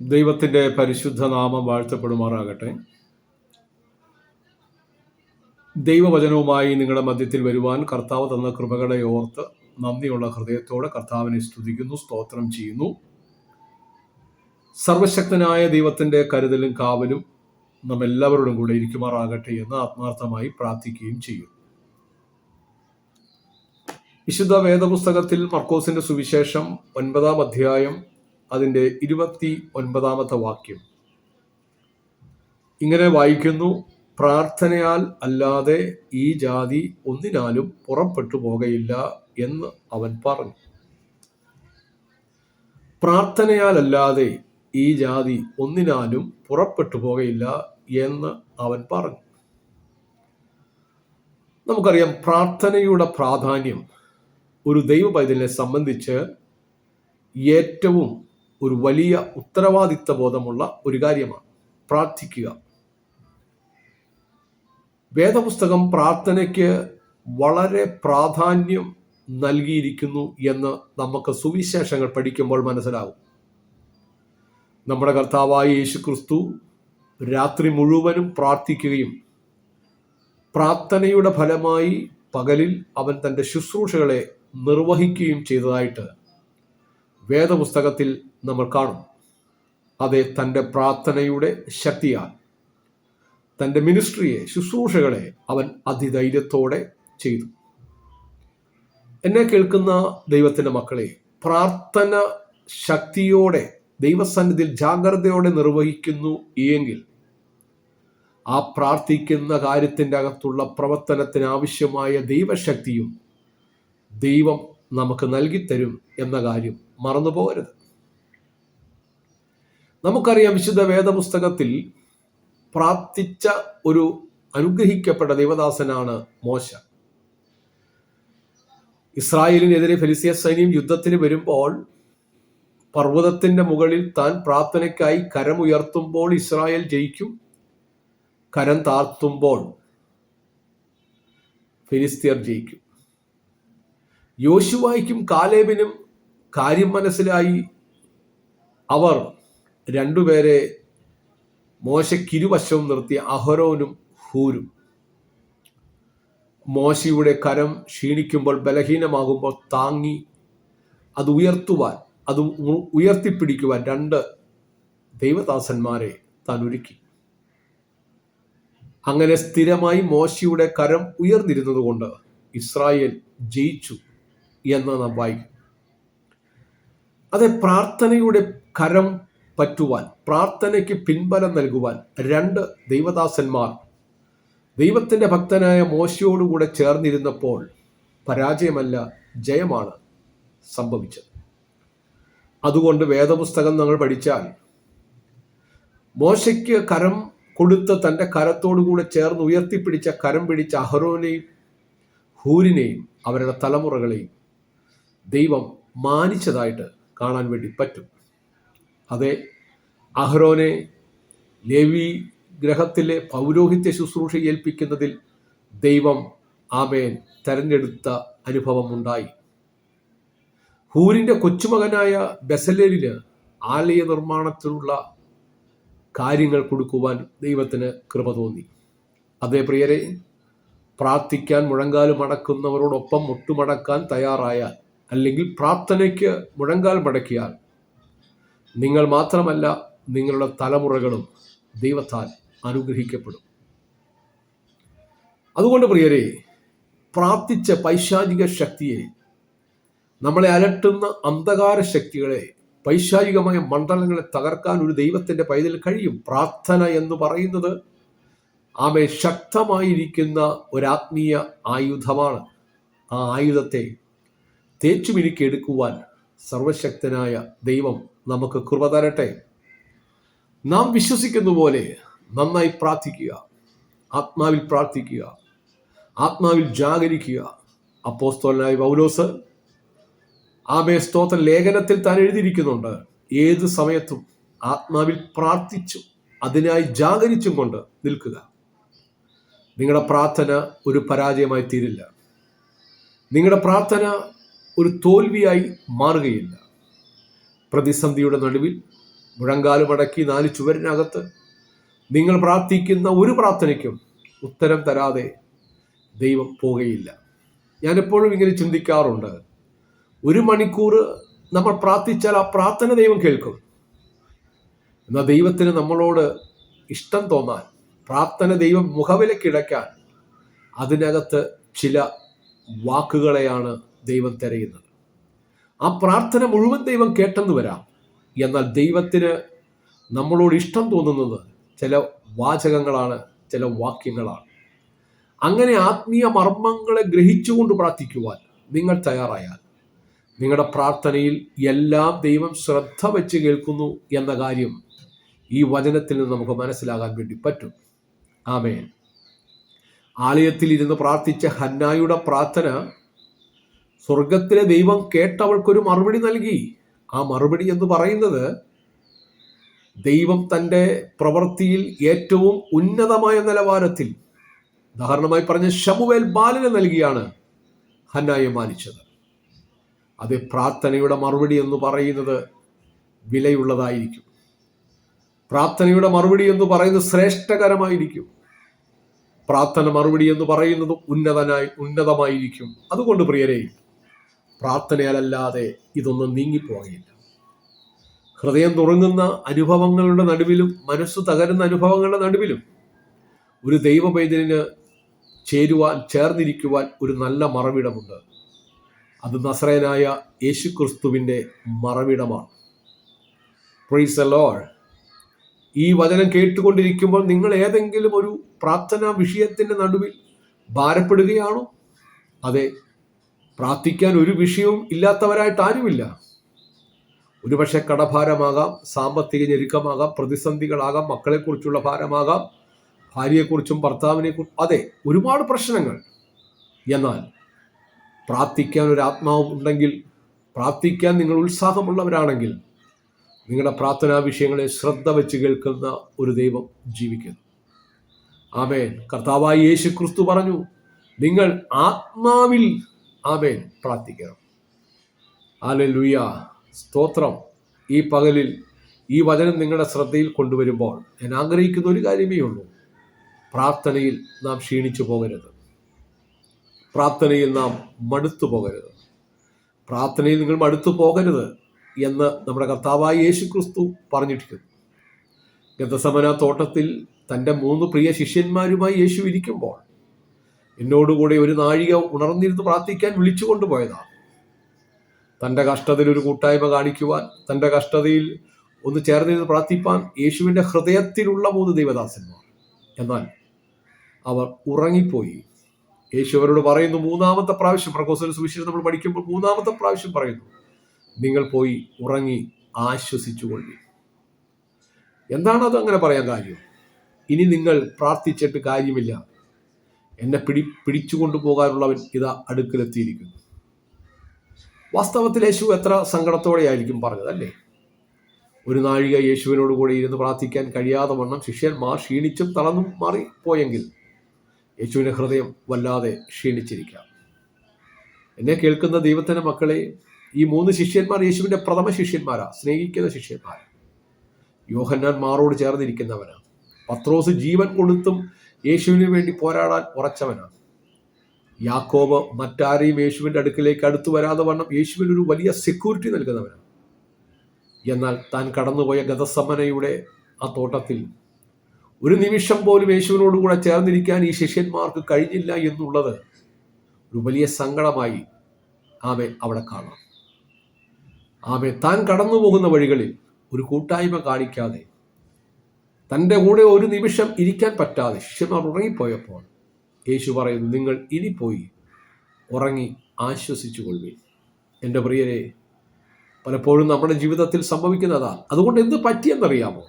ദൈവത്തിന്റെ പരിശുദ്ധ നാമം വാഴ്ത്തപ്പെടുമാറാകട്ടെ. ദൈവവചനവുമായി നിങ്ങളുടെ മധ്യത്തിൽ വരുവാൻ കർത്താവ് തന്ന കൃപകളെ ഓർത്ത് നന്ദിയുള്ള ഹൃദയത്തോടെ കർത്താവിനെ സ്തുതിക്കുന്നു സ്തോത്രം ചെയ്യുന്നു. സർവശക്തനായ ദൈവത്തിന്റെ കരുതലും കാവലും നമ്മെല്ലാവരോടും കൂടെ ഇരിക്കുമാറാകട്ടെ എന്ന് ആത്മാർത്ഥമായി പ്രാർത്ഥിക്കുകയും ചെയ്യും വിശുദ്ധ വേദപുസ്തകത്തിൽ മർക്കോസിന്റെ സുവിശേഷം ഒൻപതാം അധ്യായം അതിന്റെ ഇരുപത്തി ഒൻപതാമത്തെ വാക്യം. ഇങ്ങനെ വായിക്കുന്നു പ്രാർത്ഥനയാൽ അല്ലാതെ ഈ ജാതി ഒന്നിനാലും പുറപ്പെട്ടു പോകയില്ല എന്ന് അവൻ പറഞ്ഞു. പ്രാർത്ഥനയാൽ അല്ലാതെ ഈ ജാതി ഒന്നിനാലും പുറപ്പെട്ടു പോകയില്ല എന്ന് അവൻ പറഞ്ഞു. നമുക്കറിയാം പ്രാർത്ഥനയുടെ പ്രാധാന്യം ഒരു ദൈവ പൈതലിനെ സംബന്ധിച്ച് ഏറ്റവും ഒരു വലിയ ഉത്തരവാദിത്ത ബോധമുള്ള ഒരു കാര്യമാണ്. പ്രാർത്ഥിക്കുക. വേദപുസ്തകം പ്രാർത്ഥനയ്ക്ക് വളരെ പ്രാധാന്യം നൽകിയിരിക്കുന്നു എന്ന് നമുക്ക് സുവിശേഷങ്ങൾ പഠിക്കുമ്പോൾ മനസ്സിലാവും. നമ്മുടെ കർത്താവായ യേശു ക്രിസ്തു രാത്രി മുഴുവനും പ്രാർത്ഥിക്കുകയും പ്രാർത്ഥനയുടെ ഫലമായി പകലിൽ അവൻ തന്റെ ശുശ്രൂഷകളെ നിർവഹിക്കുകയും ചെയ്തതായിട്ട് വേദപുസ്തകത്തിൽ നമ്മൾ കാണും. അതെ തന്റെ പ്രാർത്ഥനയുടെ ശക്തിയാൽ തന്റെ മിനിസ്ട്രിയെ ശുശ്രൂഷകളെ അവൻ അതിധൈര്യത്തോടെ ചെയ്തു. എന്നെ കേൾക്കുന്ന ദൈവത്തിന്റെ മക്കളെ പ്രാർത്ഥന ശക്തിയോടെ ദൈവസന്നിധിയിൽ ജാഗ്രതയോടെ നിർവഹിക്കുന്നു എങ്കിൽ ആ പ്രാർത്ഥിക്കുന്ന കാര്യത്തിന്റെ അകത്തുള്ള പ്രവർത്തനത്തിന് ആവശ്യമായ ദൈവശക്തിയും ദൈവം നമുക്ക് നൽകിത്തരും എന്ന കാര്യം മറന്നു പോകരുത് നമുക്കറിയാം വിശുദ്ധ വേദപുസ്തകത്തിൽ പ്രാർത്ഥിച്ച ഒരു അനുഗ്രഹിക്കപ്പെട്ട ദൈവദാസനാണ് മോശ. ഇസ്രായേലിനെതിരെ ഫെലിസിയ സൈന്യം യുദ്ധത്തിന് വരുമ്പോൾ പർവതത്തിന്റെ മുകളിൽ താൻ പ്രാർത്ഥനയ്ക്കായി കരമുയർത്തുമ്പോൾ ഇസ്രായേൽ ജയിക്കും കരം താർത്തുമ്പോൾ ഫിലിസ്തീർ ജയിക്കും. യോശുവായിക്കും കാലേബിനും കാര്യം മനസ്സിലായി. അവർ രണ്ടുപേരെ മോശക്കിരുവശവും നിർത്തി അഹരോനും ഹൂരും. മോശയുടെ കരം ക്ഷീണിക്കുമ്പോൾ ബലഹീനമാകുമ്പോൾ താങ്ങി അത് ഉയർത്തുവാൻ അത് ഉയർത്തിപ്പിടിക്കുവാൻ രണ്ട് ദൈവദാസന്മാരെ താൻ ഒരുക്കി. അങ്ങനെ സ്ഥിരമായി മോശയുടെ കരം ഉയർന്നിരുന്നത് കൊണ്ട് ഇസ്രായേൽ ജയിച്ചു എന്ന് നാം വായിക്കും. അതെ പ്രാർത്ഥനയുടെ കരം പറ്റുവാൻ പ്രാർത്ഥനയ്ക്ക് പിൻബലം നൽകുവാൻ രണ്ട് ദൈവദാസന്മാർ. ദൈവത്തിന്റെ ഭക്തനായ മോശയോടുകൂടെ ചേർന്നിരുന്നപ്പോൾ പരാജയമല്ല ജയമാണ് സംഭവിച്ചത്. അതുകൊണ്ട് വേദപുസ്തകം നമ്മൾ പഠിച്ചാൽ മോശയ്ക്ക് കരം കൊടുത്ത് തന്റെ കരത്തോടുകൂടെ ചേർന്ന് ഉയർത്തിപ്പിടിച്ച കരം പിടിച്ച അഹറോനെയും ഹൂരിനെയും അവരുടെ തലമുറകളെയും ദൈവം മാനിച്ചതായിട്ട് കാണാൻ വേണ്ടി പറ്റും. അതെ അഹ്റോനെ ലേവി ഗ്രഹത്തിലെ പൗരോഹിത്യ ശുശ്രൂഷ ഏൽപ്പിക്കുന്നതിൽ ദൈവം ആമേൻ തെരഞ്ഞെടുത്ത അനുഭവം ഉണ്ടായി ഹൂരിന്റെ കൊച്ചുമകനായ ബെസലേലിന് ആലയ നിർമ്മാണത്തിനുള്ള കാര്യങ്ങൾ കൊടുക്കുവാൻ ദൈവത്തിന് കൃപ തോന്നി. അതേ പ്രിയരെ പ്രാർത്ഥിക്കാൻ മുഴങ്കാൽ മടക്കുന്നവരോടൊപ്പം മുട്ടുമടക്കാൻ തയ്യാറായാൽ അല്ലെങ്കിൽ പ്രാർത്ഥനയ്ക്ക് മുഴങ്കാൽ മടക്കിയാൽ നിങ്ങൾ മാത്രമല്ല നിങ്ങളുടെ തലമുറകളും ദൈവത്താൽ അനുഗ്രഹിക്കപ്പെടും. അതുകൊണ്ട് പ്രിയരെ പ്രാർത്ഥിച്ച പൈശാചിക ശക്തിയെ നമ്മളെ അലട്ടുന്ന അന്ധകാര ശക്തികളെ പൈശാചികമായ മണ്ഡലങ്ങളെ തകർക്കാൻ ഒരു ദൈവത്തിന്റെ പൈതൽ കഴിയും. പ്രാർത്ഥന എന്ന് പറയുന്നത് ആമെ ശക്തമായിരിക്കുന്ന ഒരാത്മീയ ആയുധമാണ്. ആ ആയുധത്തെ തേച്ചുമിനുക്കിയെടുക്കുവാൻ സർവശക്തനായ ദൈവം നമുക്ക് കൃപ തരട്ടെ? നാം വിശ്വസിക്കുന്ന പോലെ നന്നായി പ്രാർത്ഥിക്കുക ആത്മാവിൽ പ്രാർത്ഥിക്കുക ആത്മാവിൽ ജാഗരിക്കുക. അപ്പോസ്തോലനായ പൗലോസ് ആമേ സ്തോത്ര ലേഖനത്തിൽ താൻ എഴുതിയിരിക്കുന്നുണ്ട്. ഏത് സമയത്തും ആത്മാവിൽ പ്രാർത്ഥിച്ചു അതിനായി ജാഗരിച്ചും കൊണ്ട് നിൽക്കുക. നിങ്ങളുടെ പ്രാർത്ഥന ഒരു പരാജയമായി തീരില്ല. നിങ്ങളുടെ പ്രാർത്ഥന ഒരു തോൽവിയായി മാറുകയില്ല. പ്രതിസന്ധിയുടെ നടുവിൽ മുഴങ്കാൽ മടക്കി നാല് ചുവരിനകത്ത് നിങ്ങൾ പ്രാർത്ഥിക്കുന്ന ഒരു പ്രാർത്ഥനയ്ക്കും ഉത്തരം തരാതെ ദൈവം പോകുകയില്ല ഞാനെപ്പോഴും ഇങ്ങനെ ചിന്തിക്കാറുണ്ട്. ഒരു മണിക്കൂർ നമ്മൾ പ്രാർത്ഥിച്ചാൽ ആ പ്രാർത്ഥന ദൈവം കേൾക്കും. എന്നാൽ ദൈവത്തിന് നമ്മളോട് ഇഷ്ടം തോന്നാൻ പ്രാർത്ഥന ദൈവം മുഖവിലക്കിടയ്ക്കാൻ അതിനകത്ത് ചില വാക്കുകളെയാണ് ദൈവം തിരയുന്നത്. ആ പ്രാർത്ഥന മുഴുവൻ ദൈവം കേട്ടെന്ന് വരാം. എന്നാൽ ദൈവത്തിന് നമ്മളോട് ഇഷ്ടം തോന്നുന്നത് ചില വാചകങ്ങളാണ് ചില വാക്യങ്ങളാണ്. അങ്ങനെ ആത്മീയ മർമ്മങ്ങളെ ഗ്രഹിച്ചുകൊണ്ട് പ്രാർത്ഥിക്കുവാൻ നിങ്ങൾ തയ്യാറായാൽ നിങ്ങളുടെ പ്രാർത്ഥനയിൽ എല്ലാം ദൈവം ശ്രദ്ധ വെച്ച് കേൾക്കുന്നു എന്ന കാര്യം ഈ വചനത്തിൽ നിന്ന് നമുക്ക് മനസ്സിലാകാൻ വേണ്ടി പറ്റും. ആമേൻ. ആലയത്തിൽ ഇരുന്ന് പ്രാർത്ഥിച്ച ഹന്നായുടെ പ്രാർത്ഥന സ്വർഗത്തിലെ ദൈവം കേട്ടവൾക്കൊരു മറുപടി നൽകി. ആ മറുപടി എന്ന് പറയുന്നത് ദൈവം തന്റെ പ്രവൃത്തിയിൽ ഏറ്റവും ഉന്നതമായ നിലവാരത്തിൽ ഉദാഹരണമായി പറഞ്ഞ ശമുവേൽ ബാലിന് നൽകിയാണ് ഹന്നായെ മാനിച്ചത്. അത് പ്രാർത്ഥനയുടെ മറുപടി എന്ന് പറയുന്നത് വിലയുള്ളതായിരിക്കും. പ്രാർത്ഥനയുടെ മറുപടി എന്ന് പറയുന്നത് ശ്രേഷ്ഠകരമായിരിക്കും. പ്രാർത്ഥന മറുപടി എന്ന് പറയുന്നത് ഉന്നതനായി ഉന്നതമായിരിക്കും. അതുകൊണ്ട് പ്രിയരെ പ്രാർത്ഥനയാലല്ലാതെ ഇതൊന്നും നീങ്ങിപ്പോകയില്ല. ഹൃദയം തുറങ്ങുന്ന അനുഭവങ്ങളുടെ നടുവിലും മനസ്സ് തകരുന്ന അനുഭവങ്ങളുടെ നടുവിലും ഒരു ദൈവപൈതലിന് ചേരുവാൻ ചേർന്നിരിക്കുവാൻ ഒരു നല്ല മറവിടമുണ്ട്. അത് നസ്രയനായ യേശുക്രിസ്തുവിന്റെ മറവിടമാണ്. പ്രീസ് ഈ വചനം കേട്ടുകൊണ്ടിരിക്കുമ്പോൾ നിങ്ങൾ ഏതെങ്കിലും ഒരു പ്രാർത്ഥനാ വിഷയത്തിന്റെ നടുവിൽ ഭാരപ്പെടുകയാണോ? അതെ പ്രാർത്ഥിക്കാൻ ഒരു വിഷയവും ഇല്ലാത്തവരായിട്ട് ആരുമില്ല. ഒരുപക്ഷെ കടഭാരമാകാം സാമ്പത്തിക ഞെരുക്കമാകാം പ്രതിസന്ധികളാകാം മക്കളെക്കുറിച്ചുള്ള ഭാരമാകാം ഭാര്യയെക്കുറിച്ചും ഭർത്താവിനെ അതെ ഒരുപാട് പ്രശ്നങ്ങൾ. എന്നാൽ പ്രാർത്ഥിക്കാൻ ഒരു ആത്മാവ് ഉണ്ടെങ്കിൽ പ്രാർത്ഥിക്കാൻ നിങ്ങൾ ഉത്സാഹമുള്ളവരാണെങ്കിൽ നിങ്ങളുടെ പ്രാർത്ഥനാ വിഷയങ്ങളെ ശ്രദ്ധ വെച്ച് കേൾക്കുന്ന ഒരു ദൈവം ജീവിക്കുന്നു. ആമേൻ. കർത്താവായി യേശു ക്രിസ്തു പറഞ്ഞു നിങ്ങൾ ആത്മാവിൽ ആമേൻ. പ്രാർത്ഥിക്കണം. ആലെ ലുയ സ്തോത്രം. ഈ പകലിൽ ഈ വചനം നിങ്ങളുടെ ശ്രദ്ധയിൽ കൊണ്ടുവരുമ്പോൾ ഞാൻ ആഗ്രഹിക്കുന്ന ഒരു കാര്യമേ ഉള്ളൂ. പ്രാർത്ഥനയിൽ നാം ക്ഷീണിച്ചു പോകരുത്. പ്രാർത്ഥനയിൽ നാം മടുത്തു പോകരുത്. പ്രാർത്ഥനയിൽ നിങ്ങൾ മടുത്തു പോകരുത് എന്ന് നമ്മുടെ കർത്താവായ യേശു ക്രിസ്തു പറഞ്ഞിരിക്കുന്നു. ഗതസമന തോട്ടത്തിൽ തന്റെ മൂന്ന് പ്രിയ ശിഷ്യന്മാരുമായി യേശു ഇരിക്കുമ്പോൾ എന്നോടുകൂടെ ഒരു നാഴിക ഉണർന്നിരുന്ന് പ്രാർത്ഥിക്കാൻ വിളിച്ചു കൊണ്ടുപോയതാണ് തന്റെ കഷ്ടതയിൽ ഒരു കൂട്ടായ്മ കാണിക്കുവാൻ തന്റെ കഷ്ടതയിൽ ഒന്ന് ചേർന്നിരുന്ന് പ്രാർത്ഥിപ്പാൻ യേശുവിന്റെ ഹൃദയത്തിലുള്ള മൂന്ന് ദൈവദാസന്മാർ. എന്നാൽ അവർ ഉറങ്ങിപ്പോയി. യേശു അവരോട് പറയുന്നു മൂന്നാമത്തെ പ്രാവശ്യം പ്രകോസന സുവിശേഷം നമ്മൾ പഠിക്കുമ്പോൾ മൂന്നാമത്തെ പ്രാവശ്യം പറയുന്നു നിങ്ങൾ പോയി ഉറങ്ങി ആശ്വസിച്ചുകൊള്ളി. എന്താണ് അത് അങ്ങനെ പറയാൻ കാര്യം? ഇനി നിങ്ങൾ പ്രാർത്ഥിച്ചിട്ട് കാര്യമില്ല. എന്നെ പിടി പിടിച്ചു പോകാനുള്ളവൻ ഇതാ അടുക്കലെത്തിയിരിക്കുന്നു. വാസ്തവത്തിൽ യേശു എത്ര സങ്കടത്തോടെയായിരിക്കും പറഞ്ഞത് അല്ലേ? ഒരു നാഴിക യേശുവിനോട് കൂടെ ഇരുന്ന് പ്രാർത്ഥിക്കാൻ കഴിയാതെ വണ്ണം ശിഷ്യന്മാർ ക്ഷീണിച്ചും തളർന്നും മാറി പോയെങ്കിൽ യേശുവിന്റെ ഹൃദയം വല്ലാതെ ക്ഷീണിച്ചിരിക്കാം. എന്നെ കേൾക്കുന്ന ദൈവത്തിന്റെ മക്കളെ ഈ മൂന്ന് ശിഷ്യന്മാർ യേശുവിന്റെ പ്രഥമ ശിഷ്യന്മാരാ സ്നേഹിക്കുന്ന ശിഷ്യന്മാർ യോഹന്നാൻ മാറോട് ചേർന്നിരിക്കുന്നവനാണ് പത്രോസ് ജീവൻ കൊടുത്തും യേശുവിന് വേണ്ടി പോരാടാൻ ഉറച്ചവനാണ്. യാക്കോബ് മറ്റാരെയും യേശുവിന്റെ അടുക്കിലേക്ക് അടുത്തു വരാതെ വണ്ണം യേശുവിന് ഒരു വലിയ സെക്യൂരിറ്റി നൽകുന്നവനാണ്. എന്നാൽ താൻ കടന്നുപോയ ഗതസമനയുടെ ആ തോട്ടത്തിൽ ഒരു നിമിഷം പോലും യേശുവിനോട് കൂടെ ചേർന്നിരിക്കാൻ ഈ ശിഷ്യന്മാർക്ക് കഴിഞ്ഞില്ല എന്നുള്ളത് ഒരു വലിയ സങ്കടമായി ആമെ അവിടെ കാണാം. ആമെ താൻ കടന്നു പോകുന്ന വഴികളിൽ ഒരു കൂട്ടായ്മ കാണിക്കാതെ തന്റെ കൂടെ ഒരു നിമിഷം ഇരിക്കാൻ പറ്റാതെ ശിഷ്യന്മാർ ഉറങ്ങിപ്പോയപ്പോൾ യേശു പറയുന്നു നിങ്ങൾ ഇനി പോയി ഉറങ്ങി ആശ്വസിച്ചു കൊള്ളി എന്റെ പ്രിയരെ പലപ്പോഴും നമ്മുടെ ജീവിതത്തിൽ സംഭവിക്കുന്നതാ. അതുകൊണ്ട് എന്ത് പറ്റിയെന്നറിയാമോ?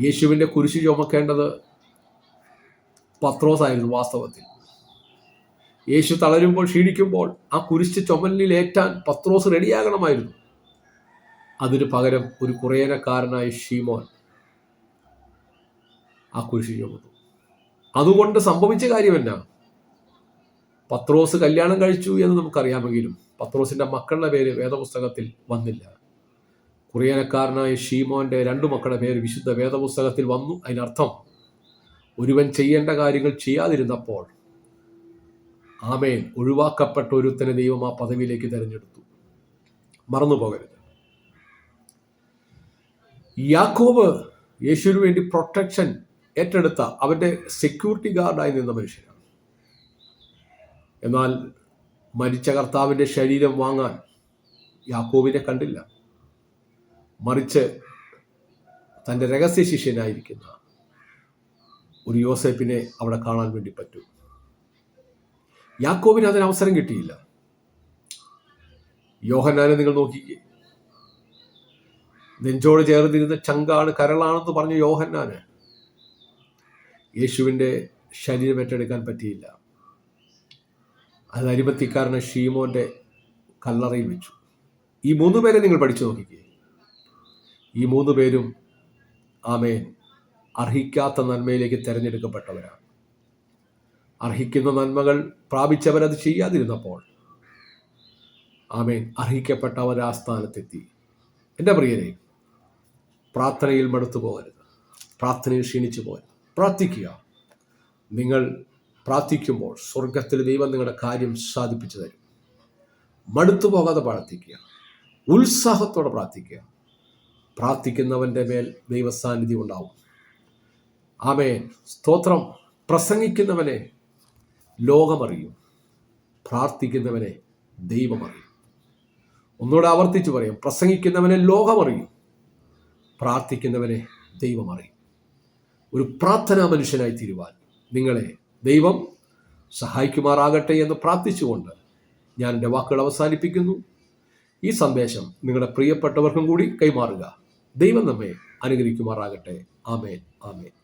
യേശുവിന്റെ കുരിശു ചുമക്കേണ്ടത് പത്രോസായിരുന്നു വാസ്തവത്തിൽ. യേശു തളരുമ്പോൾ ക്ഷീണിക്കുമ്പോൾ ആ കുരിശ് ചുമലിലേറ്റാൻ പത്രോസ് റെഡിയാകണമായിരുന്നു. അതിന് പകരം ഒരു കുറേനക്കാരനായ ഷീമോൻ കുരിശ് ചുമന്നു അതുകൊണ്ട് സംഭവിച്ച കാര്യമല്ല പത്രോസ് കല്യാണം കഴിച്ചു എന്ന് നമുക്കറിയാമെങ്കിലും പത്രോസിന്റെ മക്കളുടെ പേര് വേദപുസ്തകത്തിൽ വന്നില്ല. കുറിയനക്കാരനായ ഷീമോന്റെ രണ്ടു മക്കളുടെ പേര് വിശുദ്ധ വേദപുസ്തകത്തിൽ വന്നു. അതിനർത്ഥം ഒരുവൻ ചെയ്യേണ്ട കാര്യങ്ങൾ ചെയ്യാതിരുന്നപ്പോൾ ആമേൻ ഒഴിവാക്കപ്പെട്ട ഒരുത്തനെ ദൈവം ആ പദവിയിലേക്ക് തിരഞ്ഞെടുത്തു. മറന്നു പോകരുത് യാക്കോബ് യേശുവിന് വേണ്ടി പ്രൊട്ടക്ഷൻ ഏറ്റെടുത്ത അവന്റെ സെക്യൂരിറ്റി ഗാർഡായി നിന്ന മനുഷ്യനാണ്. എന്നാൽ മരിച്ച കർത്താവിന്റെ ശരീരം വാങ്ങാൻ യാക്കോബിനെ കണ്ടില്ല. മറിച്ച് തന്റെ രഹസ്യ ശിഷ്യനായിരിക്കുന്ന ഒരു യോസേപ്പിനെ അവിടെ കാണാൻ വേണ്ടി പറ്റും. യാക്കോബിന് അതിന് അവസരം കിട്ടിയില്ല. യോഹന്നാനെ നിങ്ങൾ നോക്കിക്കേ. നെഞ്ചോട് ചേർന്നിരുന്ന ചങ്കാണ് കരളാണെന്ന് പറഞ്ഞ യോഹന്നാന് യേശുവിന്റെ ശരീരം ഏറ്റെടുക്കാൻ പറ്റിയില്ല. അത് അരിപത്തിക്കാരന് ഷീമോന്റെ കല്ലറയിൽ വെച്ചു. ഈ മൂന്ന് പേരെ നിങ്ങൾ പഠിച്ചു നോക്കിക്കേ. ഈ മൂന്ന് പേരും ആമേൻ. അർഹിക്കാത്ത നന്മയിലേക്ക് തിരഞ്ഞെടുക്കപ്പെട്ടവരാണ്. അർഹിക്കുന്ന നന്മകൾ പ്രാപിച്ചവരത് ചെയ്യാതിരുന്നപ്പോൾ ആമേൻ അർഹിക്കപ്പെട്ടവർ ആ സ്ഥാനത്തെത്തി. എന്റെ പ്രിയരെ പ്രാർത്ഥനയിൽ മടുത്തു പോകരുത് പ്രാർത്ഥനയിൽ ക്ഷീണിച്ചു പോകരുത് പ്രാർത്ഥിക്കുക. നിങ്ങൾ പ്രാർത്ഥിക്കുമ്പോൾ സ്വർഗത്തിൽ ദൈവം നിങ്ങളുടെ കാര്യം സാധിപ്പിച്ചു തരും. മടുത്തു പോകാതെ പ്രാർത്ഥിക്കുക. ഉത്സാഹത്തോടെ പ്രാർത്ഥിക്കുക. പ്രാർത്ഥിക്കുന്നവന്റെ മേൽ ദൈവസാന്നിധ്യം ഉണ്ടാവും. ആമേൻ. സ്തോത്രം. പ്രസംഗിക്കുന്നവനെ ലോകമറിയും. പ്രാർത്ഥിക്കുന്നവനെ ദൈവമറിയും. ഒന്നുകൂടെ ആവർത്തിച്ചു പറയാം. പ്രസംഗിക്കുന്നവനെ ലോകമറിയും. പ്രാർത്ഥിക്കുന്നവനെ ദൈവമറിയും. ഒരു പ്രാർത്ഥനാ മനുഷ്യനായി തീരുവാൻ നിങ്ങളെ ദൈവം സഹായിക്കുമാറാകട്ടെ എന്ന് പ്രാർത്ഥിച്ചുകൊണ്ട് ഞാൻ എന്റെ വാക്കുകൾ അവസാനിപ്പിക്കുന്നു. ഈ സന്ദേശം നിങ്ങളുടെ പ്രിയപ്പെട്ടവർക്കും കൂടി കൈമാറുക. ദൈവം നമ്മെ അനുഗ്രഹിക്കുമാറാകട്ടെ. ആമേൻ. ആമേൻ.